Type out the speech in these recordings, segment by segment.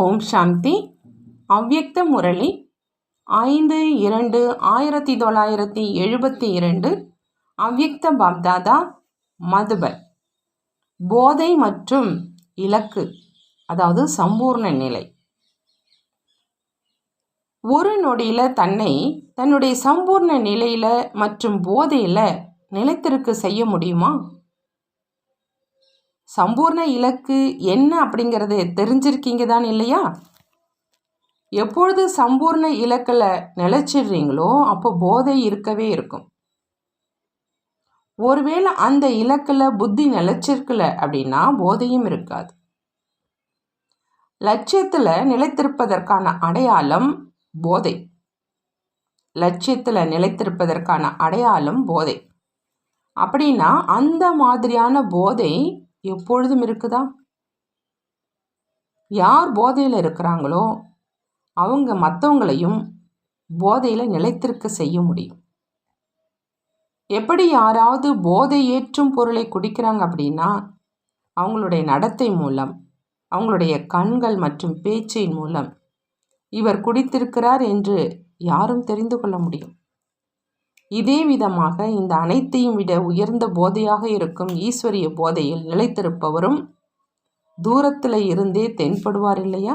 ஓம் சாந்தி. அவ்வியக்த முரளி ஐந்து இரண்டு ஆயிரத்தி தொள்ளாயிரத்தி எழுபத்தி இரண்டு அவ்யக்த பாப்தாதா மதுபன் போதை மற்றும் இலக்கு அதாவது சம்பூர்ண நிலை. ஒரு நொடியில் தன்னை தன்னுடைய சம்பூர்ண நிலையில் மற்றும் போதையில் நிலைத்திருக்க செய்ய முடியுமா? சம்பூர்ண இலக்கு என்ன அப்படிங்கிறது தெரிஞ்சிருக்கீங்க தான் இல்லையா? எப்பொழுது சம்பூர்ண இலக்கில் நிலைச்சிடுறீங்களோ அப்போ போதை இருக்கவே இருக்கும். ஒருவேளை அந்த இலக்கில் புத்தி நிலைச்சிருக்கல அப்படின்னா போதையும் இருக்காது. லட்சியத்தில் நிலைத்திருப்பதற்கான அடையாளம் போதை. லட்சியத்தில் நிலைத்திருப்பதற்கான அடையாளம் போதை. அப்படின்னா அந்த மாதிரியான போதை எப்பொழுதும் இருக்குதா? யார் போதையில் இருக்கிறாங்களோ அவங்க மற்றவங்களையும் போதையில் நிலைத்திருக்க செய்ய முடியும். எப்படி யாராவது போதை ஏற்றும் பொருளை குடிக்கிறாங்க அப்படின்னா அவங்களுடைய நடத்தை மூலம் அவங்களுடைய கண்கள் மற்றும் பேச்சின் மூலம் இவர் குடித்திருக்கிறார் என்று யாரும் தெரிந்து கொள்ள முடியும். இதே விதமாக இந்த அனைத்தையும் விட உயர்ந்த போதையாக இருக்கும் ஈஸ்வரிய போதையில் நிலைத்திருப்பவரும் தூரத்தில் இருந்தே தென்படுவார் இல்லையா?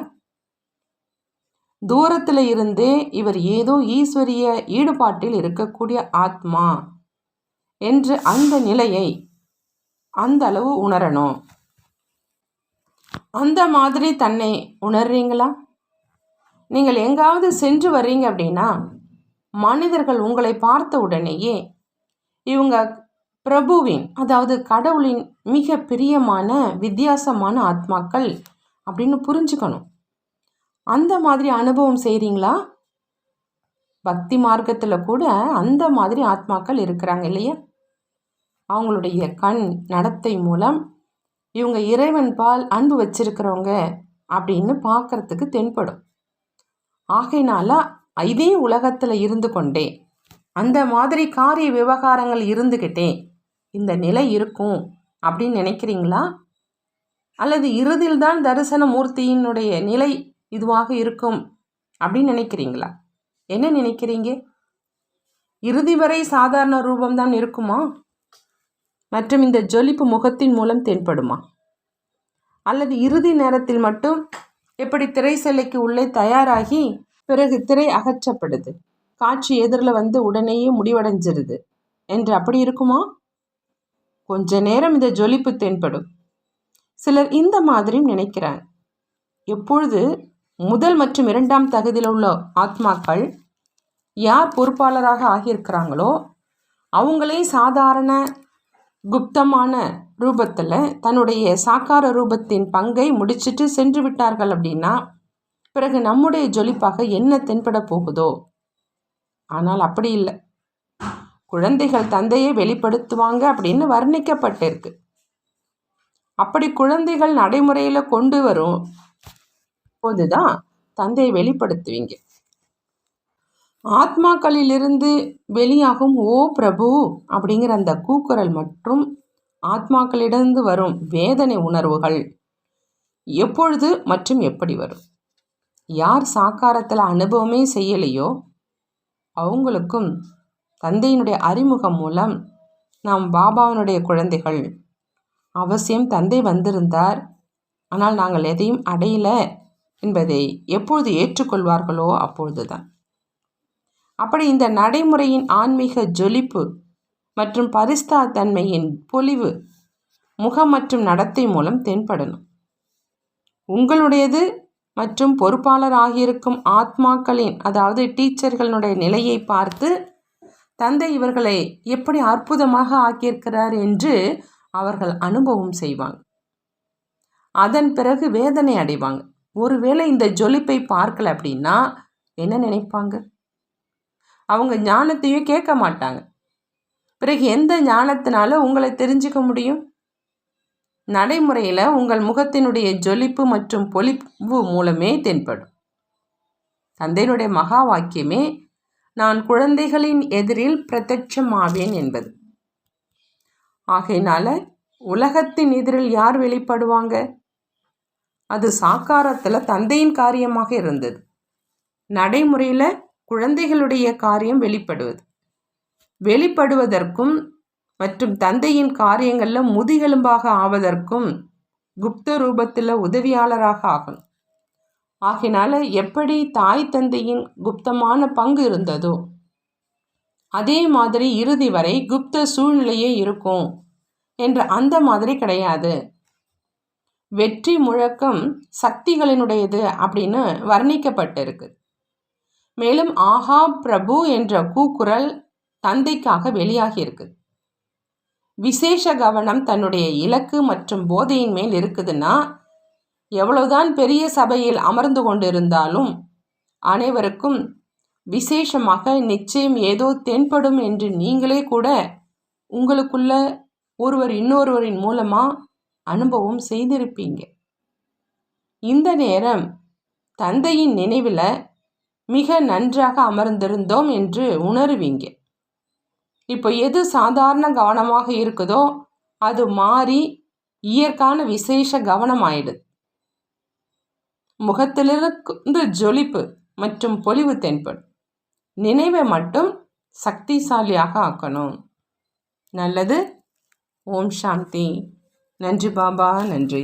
தூரத்தில் இருந்தே இவர் ஏதோ ஈஸ்வரிய ஈடுபாட்டில் இருக்கக்கூடிய ஆத்மா என்று அந்த நிலையை அந்த அளவு உணரணும். அந்த மாதிரி தன்னை உணர்றீங்களா? நீங்கள் எங்காவது சென்று வர்றீங்க அப்படின்னா மனிதர்கள் உங்களை பார்த்த உடனேயே இவங்க பிரபுவின் அதாவது கடவுளின் மிக பிரியமான வித்தியாசமான ஆத்மாக்கள் அப்படின்னு புரிஞ்சுக்கணும். அந்த மாதிரி அனுபவம் செய்கிறீங்களா பக்தி மார்க்கத்தில் கூட அந்த மாதிரி ஆத்மாக்கள் இருக்கிறாங்க இல்லையா? அவங்களுடைய கண் நடத்தை மூலம் இவங்க இறைவன் பால் அன்பு வச்சிருக்கிறவங்க அப்படின்னு பார்க்கறதுக்கு தென்படும். ஆகையினால இதே உலகத்தில் இருந்து கொண்டே அந்த மாதிரி காரிய விவகாரங்கள் இருந்துக்கிட்டே இந்த நிலை இருக்கும் அப்படின்னு நினைக்கிறீங்களா? அல்லது இறுதியில் தான் தரிசன மூர்த்தியினுடைய நிலை இதுவாக இருக்கும் அப்படின்னு நினைக்கிறீங்களா? என்ன நினைக்கிறீங்க? இறுதி வரை சாதாரண ரூபம்தான் இருக்குமா? மற்றும் இந்த ஜொலிப்பு முகத்தின் மூலம் தென்படுமா? அல்லது இறுதி நேரத்தில் மட்டும் எப்படி திரைசலைக்கு உள்ளே தயாராகி பிறகு திரை அகற்றப்படுது. காட்சி எதிரில் வந்து உடனேயே முடிவடைஞ்சிருது. என்று அப்படி இருக்குமா? கொஞ்ச நேரம் இந்த ஜொலிப்பு தென்படும். சிலர் இந்த மாதிரியும் நினைக்கிறாங்க எப்பொழுது? முதல் மற்றும் இரண்டாம் தகுதியில் உள்ள ஆத்மாக்கள் யார் பொறுப்பாளராக ஆகியிருக்கிறாங்களோ அவங்களே சாதாரண குப்தமான ரூபத்தில் தன்னுடைய சாக்கார ரூபத்தின் பங்கை முடிச்சுட்டு சென்று விட்டார்கள் அப்படின்னா பிறகு நம்முடைய ஜொலிப்பாக என்ன தென்பட போகுதோ? ஆனால் அப்படி இல்லை. குழந்தைகள் தந்தையை வெளிப்படுத்துவாங்க அப்படின்னு வர்ணிக்கப்பட்டிருக்கு. அப்படி குழந்தைகள் நடைமுறையில் கொண்டு வரும் போதுதான் தந்தையை வெளிப்படுத்துவீங்க. ஆத்மாக்களிலிருந்து வெளியாகும் ஓ பிரபு அப்படிங்கிற அந்த கூக்குரல் மற்றும் ஆத்மாக்களிடந்து வரும் வேதனை உணர்வுகள் எப்பொழுது மற்றும் எப்படி வரும்? யார் சாக்காரத்தில் அனுபவமே செய்யலையோ அவங்களுக்கும் தந்தையினுடைய அறிமுகம் மூலம் நாம் பாபாவினுடைய குழந்தைகள். அவசியம் தந்தை வந்திருந்தார். ஆனால் நாங்கள் எதையும் அடையல என்பதை எப்பொழுது ஏற்றுக்கொள்வார்களோ அப்பொழுதுதான். அப்படி இந்த நடைமுறையின் ஆன்மீக ஜொலிப்பு மற்றும் பரிஸ்தா தன்மையின் பொலிவு முகம் மற்றும் நடத்தை மூலம் தென்படணும். உங்களுடையது மற்றும் பொறுப்பாளர் ஆகியிருக்கும் ஆத்மாக்களின் அதாவது டீச்சர்களுடைய நிலையை பார்த்து தந்தை இவர்களை எப்படி அற்புதமாக ஆக்கியிருக்கிறார் என்று அவர்கள் அனுபவம் செய்வாங்க. அதன் பிறகு வேதனை அடைவாங்க. ஒருவேளை இந்த ஜொலிப்பை பார்க்கல அப்படின்னா என்ன நினைப்பாங்க? அவங்க ஞானத்தையும் கேட்க மாட்டாங்க. பிறகு எந்த ஞானத்தினால உங்களை தெரிஞ்சுக்க முடியும்? நடைமுறையில் உங்கள் முகத்தினுடைய ஜொலிப்பு மற்றும் பொலிப்பு மூலமே தென்படும். தந்தையினுடைய மகா வாக்கியமே நான் குழந்தைகளின் எதிரில் பிரத்யட்சமாவேன் என்பது. ஆகையினால உலகத்தின் எதிரில் யார் வெளிப்படுவாங்க? அது சாக்காரத்தில் தந்தையின் காரியமாக இருந்தது. நடைமுறையில் குழந்தைகளுடைய காரியம் வெளிப்படுவது. வெளிப்படுவதற்கும் மற்றும் தந்தையின் காரியங்களில் முதுகெலும்பாக ஆவதற்கும் குப்த ரூபத்தில் உதவியாளராக ஆகும் ஆகினால எப்படி தாய் தந்தையின் குப்தமான பங்கு இருந்ததோ அதே மாதிரி இறுதி வரை குப்த சூழ்நிலையே இருக்கும் என்ற அந்த மாதிரி கிடையாது. வெற்றி முழக்கம் சக்திகளினுடையது அப்படின்னு வர்ணிக்கப்பட்டிருக்கு. மேலும் ஆஹா பிரபு என்ற கூக்குரல் தந்தைக்காக வெளியாகியிருக்கு. விசேஷ கவனம் தன்னுடைய இலக்கு மற்றும் போதையின் மேல் இருக்குதுன்னா எவ்வளவுதான் பெரிய சபையில் அமர்ந்து கொண்டிருந்தாலும் அனைவருக்கும் விசேஷமாக நிச்சயம் ஏதோ தென்படும் என்று நீங்களே கூட உங்களுக்குள்ள ஒருவர் இன்னொருவரின் மூலமாக அனுபவம் செய்திருப்பீங்க. இந்த நேரம் தந்தையின் நினைவில் மிக நன்றாக அமர்ந்திருந்தோம் என்று உணருவீங்க. இப்போ எது சாதாரண கவனமாக இருக்குதோ அது மாறி இயற்கான விசேஷ கவனம் ஆயிடுது முகத்திலிருந்து ஜொலிப்பு மற்றும் பொலிவு தென்படும். நினைவை மட்டும் சக்திசாலியாக ஆக்கணும். நல்லது. ஓம் சாந்தி. நன்றி பாபா. நன்றி.